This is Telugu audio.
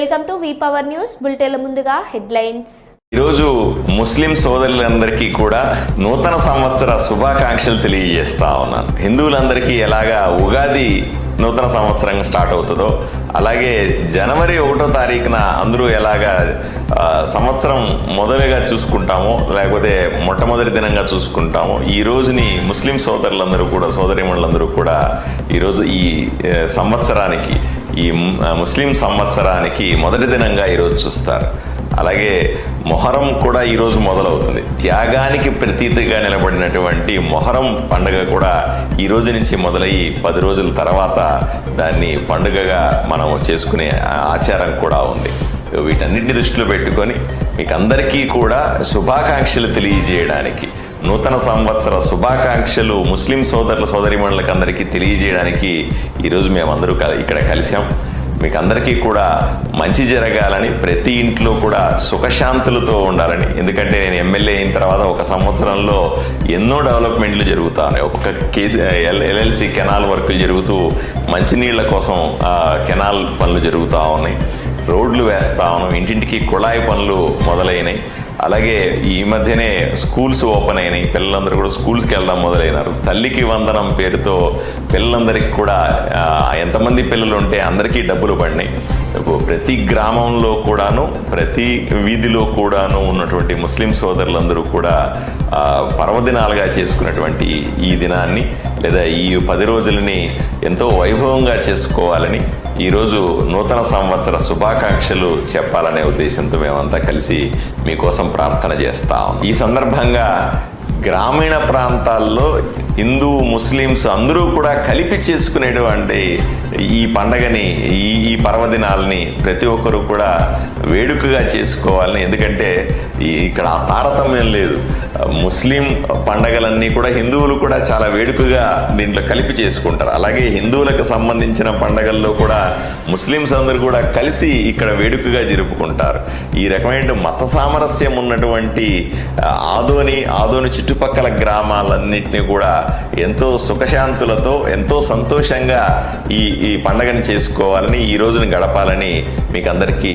Welcome to V power news బులెటిన్ల ముందుగా హెడ్లైన్స్. ఈరోజు ముస్లిం సోదరులందరికీ కూడా నూతన సంవత్సర శుభాకాంక్షలు తెలియజేస్తా ఉన్నాను. హిందువులందరికీ ఎలాగా ఉగాది నూతన సంవత్సరం స్టార్ట్ అవుతుందో అలాగే జనవరి ఒకటో తారీఖున అందరూ ఎలాగా సంవత్సరం మొదలుగా చూసుకుంటామో లేకపోతే మొట్టమొదటి దినంగా చూసుకుంటామో ఈ రోజుని ముస్లిం సోదరులందరూ కూడా సోదరిమణులందరూ కూడా ఈరోజు ఈ సంవత్సరానికి ఈ ముస్లిం సంవత్సరానికి మొదటి దినంగా ఈరోజు చూస్తారు. అలాగే మొహరం కూడా ఈరోజు మొదలవుతుంది. త్యాగానికి ప్రతీతిగా నిలబడినటువంటి మొహరం పండుగ కూడా ఈ రోజు నుంచి మొదలయ్యి పది రోజుల తర్వాత దాన్ని పండుగగా మనం చేసుకునే ఆచారం కూడా ఉంది. వీటన్నిటిని దృష్టిలో పెట్టుకొని మీకు అందరికీ కూడా శుభాకాంక్షలు తెలియజేయడానికి నూతన సంవత్సర శుభాకాంక్షలు ముస్లిం సోదరుల సోదరిమణులకు అందరికీ తెలియజేయడానికి ఈరోజు మేమందరూ ఇక్కడ కలిసాం మీకు అందరికీ కూడా మంచి జరగాలని ప్రతి ఇంట్లో కూడా సుఖశాంతులతో ఉండాలని. ఎందుకంటే నేను ఎమ్మెల్యే అయిన తర్వాత ఒక సంవత్సరంలో ఎన్నో డెవలప్మెంట్లు జరుగుతా ఉన్నాయి. ఒక్కొక్క కేసీ ఎల్ఎల్సి కెనాల్ వర్కులు జరుగుతూ మంచినీళ్ళ కోసం కెనాల్ పనులు జరుగుతూ ఉన్నాయి. రోడ్లు వేస్తా ఉన్నాం. ఇంటింటికి కుళాయి పనులు మొదలైనాయి. అలాగే ఈ మధ్యనే స్కూల్స్ ఓపెన్ అయినాయి. పిల్లలందరూ కూడా స్కూల్స్కి వెళ్ళడం మొదలైనారు. తల్లికి వందనం పేరుతో పిల్లలందరికీ కూడా ఎంతమంది పిల్లలు ఉంటే అందరికీ డబ్బులు పడినాయి. ప్రతి గ్రామంలో కూడాను ప్రతి వీధిలో కూడాను ఉన్నటువంటి ముస్లిం సోదరులందరూ కూడా పర్వదినాలుగా చేసుకున్నటువంటి ఈ దినాన్ని లేదా ఈ పది రోజులని ఎంతో వైభవంగా చేసుకోవాలని ఈరోజు నూతన సంవత్సర శుభాకాంక్షలు చెప్పాలనే ఉద్దేశంతో మేమంతా కలిసి మీకోసం ప్రార్థన చేస్తాం ఈ సందర్భంగా గ్రామీణ ప్రాంతాల్లో హిందూ ముస్లిమ్స్ అందరూ కూడా కలిపి చేసుకునేటువంటి ఈ పండగని ఈ ఈ పర్వదినాలని ప్రతి ఒక్కరూ కూడా వేడుకగా చేసుకోవాలని. ఎందుకంటే ఇక్కడ ఆ తారతమ్యం లేదు. ముస్లిం పండగలన్నీ కూడా హిందువులు కూడా చాలా వేడుకగా దీంట్లో కలిపి చేసుకుంటారు. అలాగే హిందువులకు సంబంధించిన పండగల్లో కూడా ముస్లిమ్స్ అందరూ కూడా కలిసి ఇక్కడ వేడుకగా జరుపుకుంటారు. ఈ రకమైన మత సామరస్యం ఉన్నటువంటి ఆదోని ఆదోని చుట్టుపక్కల గ్రామాలన్నింటినీ కూడా ఎంతో సుఖశాంతులతో ఎంతో సంతోషంగా ఈ ఈ పండగని చేసుకోవాలని ఈ రోజుని గడపాలని మీకు అందరికీ